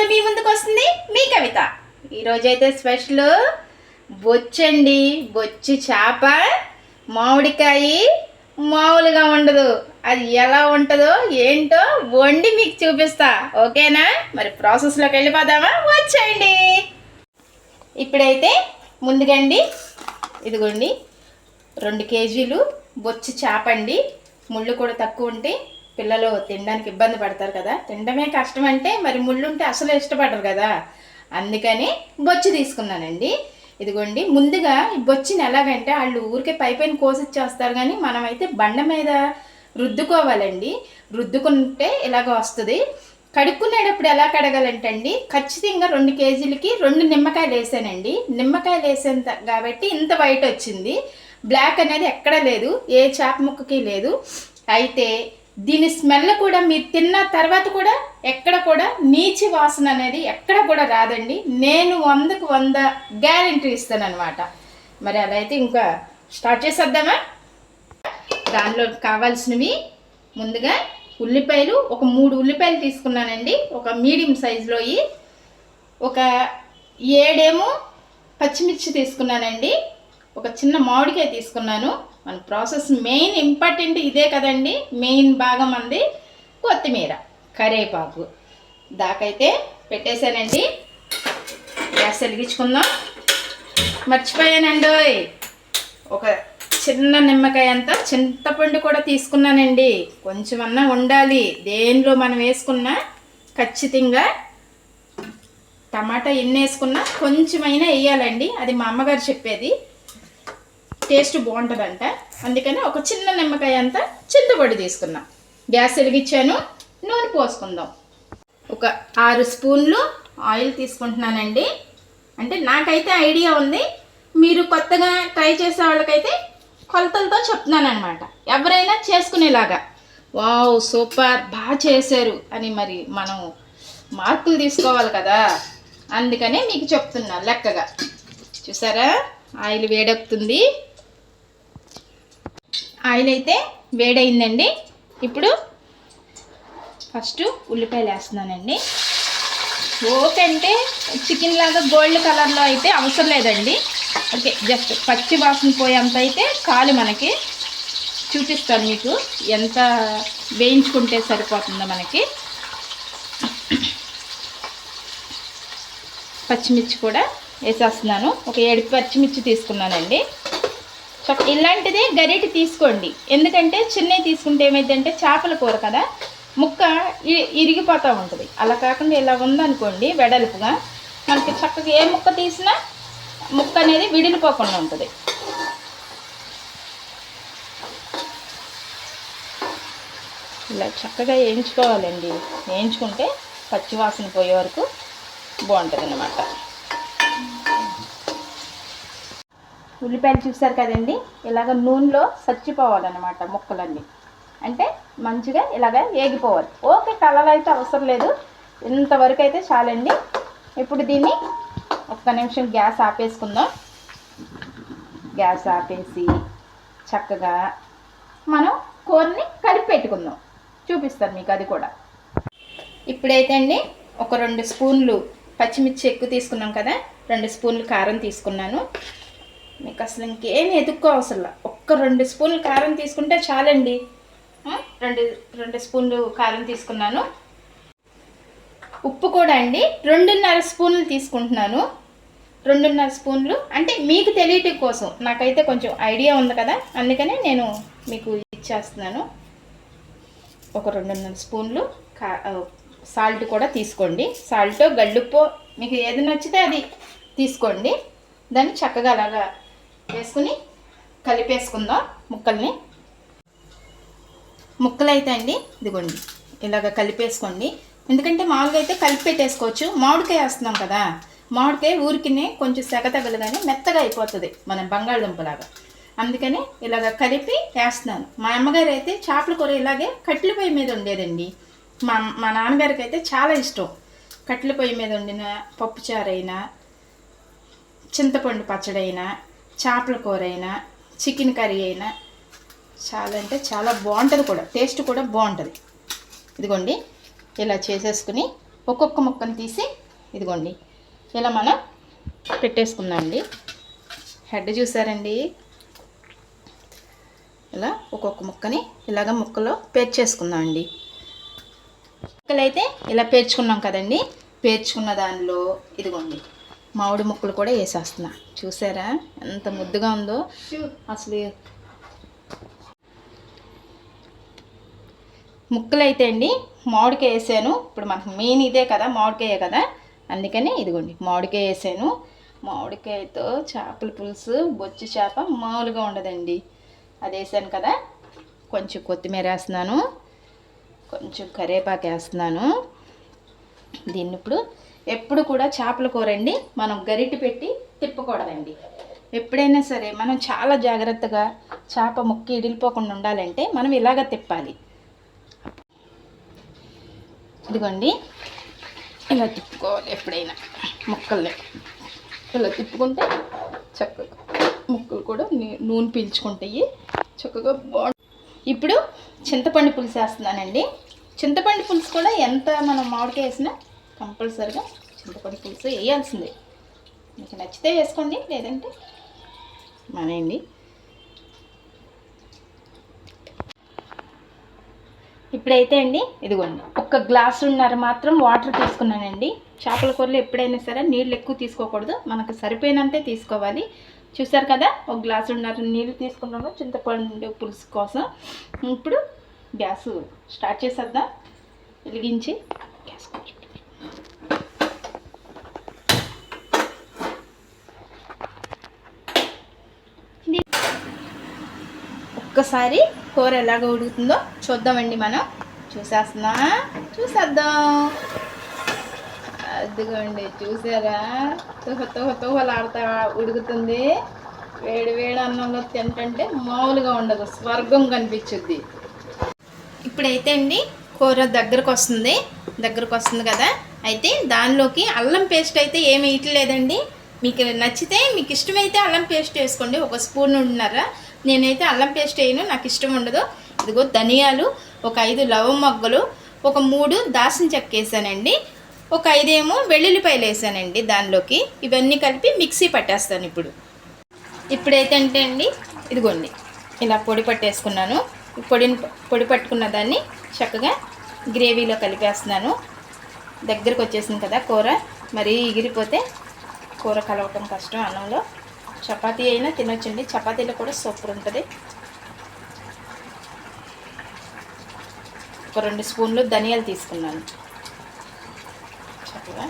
రెసిపీతో మీ ముందుకు వస్తుంది. మీ కవిత. ఈరోజైతే స్పెషల్ బొచ్చండి బొచ్చి చేప మామిడికాయ మామూలుగా ఉండదు. అది ఎలా ఉంటుందో ఏంటో వండి మీకు చూపిస్తా. ఓకేనా? మరి ప్రాసెస్లోకి వెళ్ళిపోదామా? వచ్చేయండి. ఇప్పుడైతే ముందుగండి. ఇదిగోండి. రెండు కేజీలు బొచ్చి చేప అండి. ముళ్ళు కూడా తక్కువ ఉంటే పిల్లలు తినడానికి ఇబ్బంది పడతారు కదా తినడమే కష్టం అంటే మరి ముళ్ళు ఉంటే అసలు ఇష్టపడరు కదా. అందుకని బొచ్చు తీసుకున్నానండి. ఇదిగోండి ముందుగా ఈ బొచ్చిని ఎలాగంటే వాళ్ళు ఊరికే పై పైన కోసిచ్చేస్తారు కానీ మనమైతే బండ మీద రుద్దుకోవాలండి. రుద్దుకుంటే ఇలాగ వస్తుంది. కడుక్కునేటప్పుడు ఎలా కడగాలంటే అండి ఖచ్చితంగా రెండు కేజీలకి రెండు నిమ్మకాయలు వేసానండి. నిమ్మకాయలు వేసేంత కాబట్టి ఇంత వైట్ వచ్చింది. బ్లాక్ అనేది ఎక్కడ లేదు ఏ చేప ముక్కకి లేదు. అయితే దీని స్మెల్ కూడా మీరు తిన్న తర్వాత కూడా ఎక్కడ కూడా నీచి వాసన అనేది ఎక్కడ కూడా రాదండి. నేను వందకు వంద గ్యారంటీ ఇస్తాను అనమాట మరి అలా అయితే ఇంకా స్టార్ట్ చేసేద్దామా? దానిలో కావాల్సినవి ముందుగా ఉల్లిపాయలు ఒక మూడు ఉల్లిపాయలు తీసుకున్నానండి. ఒక మీడియం సైజులోయి ఒక ఏడేమో పచ్చిమిర్చి తీసుకున్నానండి. ఒక చిన్న మామిడికాయ తీసుకున్నాను. మన ప్రాసెస్ మెయిన్ ఇంపార్టెంట్ ఇదే కదండి మెయిన్ భాగం అంది కొత్తిమీర. కరేపాకు. దాకైతే పెట్టేశానండి. గ్యాస్ వెలిగించుకుందాం. మర్చిపోయానండి ఒక చిన్న నిమ్మకాయ అంతా చింతపండు కూడా తీసుకున్నానండి. కొంచెమన్నా ఉండాలి. దేనిలో మనం వేసుకున్నా ఖచ్చితంగా టమాటా ఎన్ని వేసుకున్నా కొంచెమైనా వేయాలండి. అది మా అమ్మగారు చెప్పేది. టేస్ట్ బాగుంటుందంట. అందుకని ఒక చిన్న నిమ్మకాయ అంతా చింతపొడి తీసుకుందాం గ్యాస్ వెలిగించాను. నూనె పోసుకుందాం. ఒక ఆరు స్పూన్లు ఆయిల్ తీసుకుంటున్నానండి. అంటే నాకైతే ఐడియా ఉంది. మీరు కొత్తగా ట్రై చేసే వాళ్ళకైతే కొలతలతో చెప్తున్నానమాట ఎవరైనా చేసుకునేలాగా. వావ్ సూపర్ బాగా చేశారు అని మరి మనం మార్కులు తీసుకోవాలి కదా. అందుకనే మీకు చెప్తున్నా లెక్కగా. చూసారా? ఆయిల్ వేడెక్కుతుంది. ఆయిల్ అయితే వేడైందండి ఇప్పుడు ఫస్ట్ ఉల్లిపాయలు వేస్తున్నానండి ఓకే అంటే చికెన్ లాగా గోల్డ్ కలర్లో అయితే అవసరం లేదండి. ఓకే జస్ట్ పచ్చి వాసన పోయేంత అయితే కాలు మనకి. చూపిస్తాను మీకు ఎంత వేయించుకుంటే సరిపోతుందో మనకి. పచ్చిమిర్చి కూడా వేసేస్తున్నాను. ఒక ఏడు పచ్చిమిర్చి తీసుకున్నానండి. ఇలాంటిదే గరిటి తీసుకోండి. ఎందుకంటే చిన్నవి తీసుకుంటే ఏమైందంటే చేపల కూర కదా ముక్క ఇరిగిపోతూ ఉంటుంది. అలా కాకుండా ఇలా ఉందనుకోండి వెడల్పుగా మనకి చక్కగా ఏ ముక్క తీసినా ముక్క అనేది విడిలిపోకుండా ఉంటుంది. ఇలా చక్కగా వేయించుకోవాలండి. వేయించుకుంటే పచ్చివాసన పోయే వరకు బాగుంటుంది అన్నమాట ఉల్లిపాయలు చూసారు కదండి? ఇలాగ నూనెలో చచ్చిపోవాలన్నమాట ముక్కలన్నీ. అంటే మంచిగా ఇలాగ వేగిపోవాలి. ఓకే కలర్ అయితే అవసరం లేదు. ఇంతవరకు అయితే చాలండి. ఇప్పుడు దీన్ని ఒక్క నిమిషం గ్యాస్ ఆపేసుకుందాం. గ్యాస్ ఆపేసి చక్కగా మనం కూరని కలిపి పెట్టుకుందాం. చూపిస్తాను మీకు అది కూడా. ఇప్పుడైతే అండి ఒక రెండు స్పూన్లు పచ్చిమిర్చి ఎక్కువ తీసుకున్నాం కదా? రెండు స్పూన్లు కారం తీసుకున్నాను. మీకు అసలు ఇంకేం ఎదుక్కో అవసరం ఒక్క రెండు స్పూన్లు కారం తీసుకుంటే చాలండి. రెండు రెండు స్పూన్లు కారం తీసుకున్నాను. ఉప్పు కూడా అండి. రెండున్నర స్పూన్లు తీసుకుంటున్నాను. రెండున్నర స్పూన్లు. అంటే మీకు తెలియటం కోసం. నాకైతే కొంచెం ఐడియా ఉంది కదా. అందుకనే నేను మీకు ఇచ్చేస్తున్నాను. ఒక రెండున్నర స్పూన్లు కా సాల్ట్ కూడా తీసుకోండి. సాల్ట్ గల్లుప్పు మీకు ఏది నచ్చితే అది తీసుకోండి. దాన్ని చక్కగా అలాగా వేసుకుని కలిపేసుకుందాం ముక్కల్ని? ముక్కలు అయితే అండి ఇదిగోండి ఇలాగ కలిపేసుకోండి. ఎందుకంటే మామూలుగా అయితే కలిపి పెట్టేసుకోవచ్చు. మామిడికాయ వేస్తున్నాం కదా మామిడికాయ ఊరికినే కొంచెం సెగ తగలగానే మెత్తగా అయిపోతుంది మన బంగాళదుంపలాగా. అందుకని ఇలాగ కలిపి వేస్తున్నాను. మా అమ్మగారు అయితే చేపల కూర ఇలాగే కట్టెల పొయ్యి మీద ఉండేదండి మా మా నాన్నగారికి అయితే చాలా ఇష్టం. కట్టెల పొయ్యి మీద వండిన పప్పుచారైనా చింతపండు పచ్చడైనా చేపల కూర అయినా చికెన్ కర్రీ అయినా చాలా అంటే చాలా బాగుంటుంది కూడా. టేస్ట్ కూడా బాగుంటుంది. ఇదిగోండి ఇలా చేసేసుకుని ఒక్కొక్క ముక్కను తీసి ఇదిగోండి ఇలా మనం పెట్టేసుకుందామండి. హెడ్ చూసారండి? ఇలా ఒక్కొక్క ముక్కని ఇలాగ ముక్కలో పేర్చేసుకుందామండి. అండి ఇలా పేర్చుకున్నాం కదండి. పేర్చుకున్న దానిలో ఇదిగోండి మామిడి ముక్కలు కూడా వేసేస్తున్నా. చూసారా? ఎంత ముద్దుగా ఉందో. అసలు ముక్కలు అయితే అండి మామిడికాయ వేసాను. ఇప్పుడు మనకు మెయిన్ ఇదే కదా మామిడికాయ కదా. అందుకని ఇదిగోండి మామిడికాయ వేసాను. మామిడికాయతో చేపల పులుసు బొచ్చు చేప మామూలుగా ఉండదండి. అది వేసాను కదా. కొంచెం కొత్తిమీర వేస్తున్నాను. కొంచెం కరివేపాకు వేస్తున్నాను. దీన్ని ఇప్పుడు ఎప్పుడు కూడా చేపల కూరండి మనం గరిటె పెట్టి తిప్పకూడదండి ఎప్పుడైనా సరే మనం చాలా జాగ్రత్తగా చేప ముక్కి ఇడిలిపోకుండా ఉండాలంటే మనం ఇలాగ తిప్పాలి. ఇదిగోండి. ఇలా తిప్పుకోవాలి ఎప్పుడైనా ముక్కల్ని. ఇలా తిప్పుకుంటే చక్కగా ముక్కలు కూడా నూనె పీల్చుకుంటాయి. చక్కగా బాగుంటుంది ఇప్పుడు చింతపండు పులుసు వేస్తున్నానండి. చింతపండు పులుసు కూడా ఎంత మనం మామిడికాయ వేసినా కంపల్సరిగా చింతపండు పులుసు వేయాల్సిందే. మీకు నచ్చితే వేసుకోండి లేదంటే మనండి ఇప్పుడైతే అండి ఇదిగోండి ఒక్క గ్లాసున్నర మాత్రం వాటర్ తీసుకున్నానండి. చేపల కూరలో ఎప్పుడైనా సరే నీళ్ళు ఎక్కువ తీసుకోకూడదు మనకు సరిపోయినంతే తీసుకోవాలి. చూసారు కదా ఒక గ్లాసున్నర నీళ్ళు తీసుకున్నాము చింతపండు పులుసు కోసం. ఇప్పుడు గ్యాస్ స్టార్ట్ చేసేద్దాం వెలిగించి గ్యాస్ కొంచెం ఒక్కసారి కూర ఎలాగ ఉడుకుతుందో చూద్దామండి మనం. చూసేస్తున్నా? చూసేద్దాం. అదిగోండి చూసారా? తుహ తుహ తుహలాడుతా ఉడుకుతుంది. వేడి వేడి అన్నంలో తింటుంటే మామూలుగా ఉండదు స్వర్గం కనిపించుద్ది. ఇప్పుడైతే అండి కూర దగ్గరకు వస్తుంది దగ్గరకు వస్తుంది కదా? అయితే దానిలోకి అల్లం పేస్ట్ అయితే ఏమి వేయట్లేదండి మీకు నచ్చితే మీకు ఇష్టమైతే అల్లం పేస్ట్ వేసుకోండి. ఒక స్పూన్ ఉన్నారా నేనైతే అల్లం పేస్ట్ వేయను నాకు ఇష్టం ఉండదు. ఇదిగో ధనియాలు ఒక ఐదు లవం మొగ్గలు ఒక మూడు దాసిన చెక్క వేసానండి. ఒక ఐదేమో వెల్లుల్లిపాయలు వేసానండి దానిలోకి. ఇవన్నీ కలిపి మిక్సీ పట్టేస్తాను ఇప్పుడు. ఇప్పుడైతే అంటే అండి ఇదిగోండి ఇలా పొడి పట్టేసుకున్నాను. పొడిని పొడి పట్టుకున్న దాన్ని చక్కగా గ్రేవీలో కలిపేస్తున్నాను. దగ్గరకు వచ్చేసింది కదా కూర మరీ ఎగిరిపోతే కూర కలవటం కష్టం అన్నంలో. చపాతీ అయినా తినొచ్చండి. చపాతీలో కూడా సూపర్ ఉంటుంది. ఒక రెండు స్పూన్లు ధనియాలు తీసుకున్నాను. చక్కగా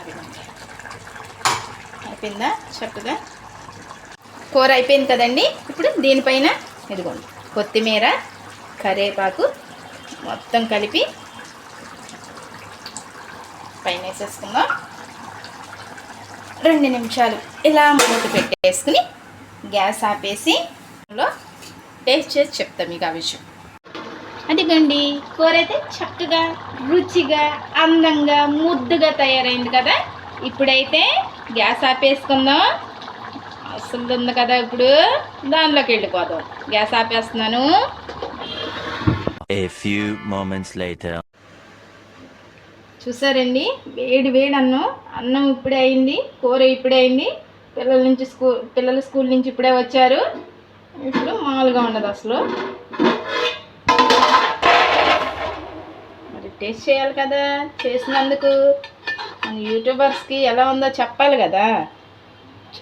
అదిగోండి. అయిపోయిందా? చక్కగా కూర అయిపోయింది కదండి? ఇప్పుడు దీనిపైన ఇదిగోండి కొత్తిమీర కరివేపాకు మొత్తం కలిపి పైన వేసేసుకుందాం. రెండు నిమిషాలు ఇలా మూత పెట్టేసుకుని గ్యాస్ ఆపేసి టేస్ట్ చేసి చెప్తాం మీకు ఆ విషయం. అదిగండి కూర అయితే చక్కగా రుచిగా అందంగా ముద్దుగా తయారైంది కదా? ఇప్పుడైతే గ్యాస్ ఆపేసుకుందాం. అసలు ఉంది కదా ఇప్పుడు? దానిలోకి వెళ్ళిపోదాం. గ్యాస్ ఆపేస్తున్నాను. A few moments later. చూసారండి? వేడి వేడి అన్నం. అన్నం ఇప్పుడే అయింది. కూర ఇప్పుడే అయింది. పిల్లల నుంచి స్కూల్ పిల్లలు స్కూల్ నుంచి ఇప్పుడే వచ్చారు. ఇప్పుడు మామూలుగా ఉండదు అసలు. మరి టేస్ట్ చేయాలి కదా. చేసినందుకు. మన యూట్యూబర్స్కి ఎలా ఉందో చెప్పాలి కదా.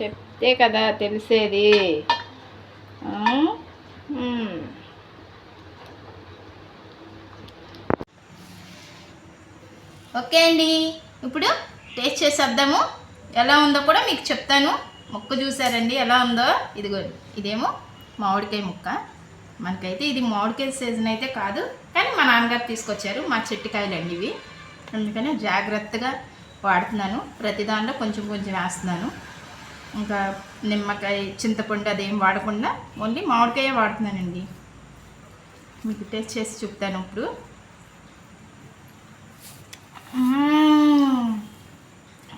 చెప్తే కదా తెలిసేది ఆ? మ్మ్. ఓకే అండి. ఇప్పుడు టేస్ట్ చేసేద్దాము ఎలా ఉందో కూడా మీకు చెప్తాను. ముక్క చూసారండి ఎలా ఉందో? ఇదిగో ఇదేమో మామిడికాయ ముక్క. మనకైతే ఇది మామిడికాయ సీజన్ అయితే కాదు కానీ మా నాన్నగారు తీసుకొచ్చారు మా చెట్టుకాయలు అండి ఇవి. అందుకని జాగ్రత్తగా వాడుతున్నాను. ప్రతి దానిలో కొంచెం కొంచెం వేస్తున్నాను. ఇంకా నిమ్మకాయ చింతపండు అదేం వాడకుండా ఓన్లీ మామిడికాయ వాడుతున్నానండి. మీకు టేస్ట్ చేసి చెప్తాను ఇప్పుడు.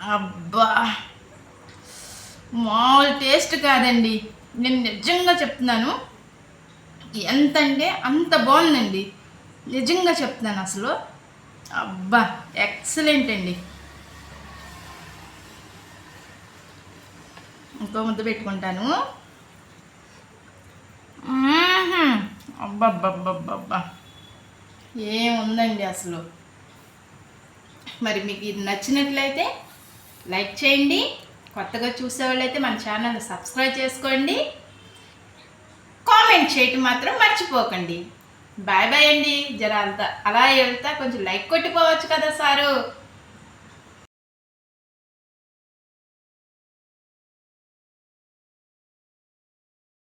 అబ్బా. మామూలు టేస్ట్ కాదండి. నేను నిజంగా చెప్తున్నాను. ఎంత అంటే అంత బాగుందండి. నిజంగా చెప్తున్నాను అసలు. అబ్బా ఎక్సలెంట్ అండి. ఇంకో ముద్ద పెట్టుకుంటాను. మ్మ్హ్మ్. అబ్బబ్బబ్బబ్బబ్బా ఏముందండి అసలు? మరి మీకు ఇది నచ్చినట్లయితే లైక్ చేయండి. కొత్తగా చూసేవాళ్ళైతే మన ఛానల్ని సబ్స్క్రైబ్ చేసుకోండి. కామెంట్ చేయటం మాత్రం మర్చిపోకండి. బాయ్ బాయ్ అండి. జర అంతా అలా వెళ్తా కొంచెం లైక్ కొట్టిపోవచ్చు కదా సారు.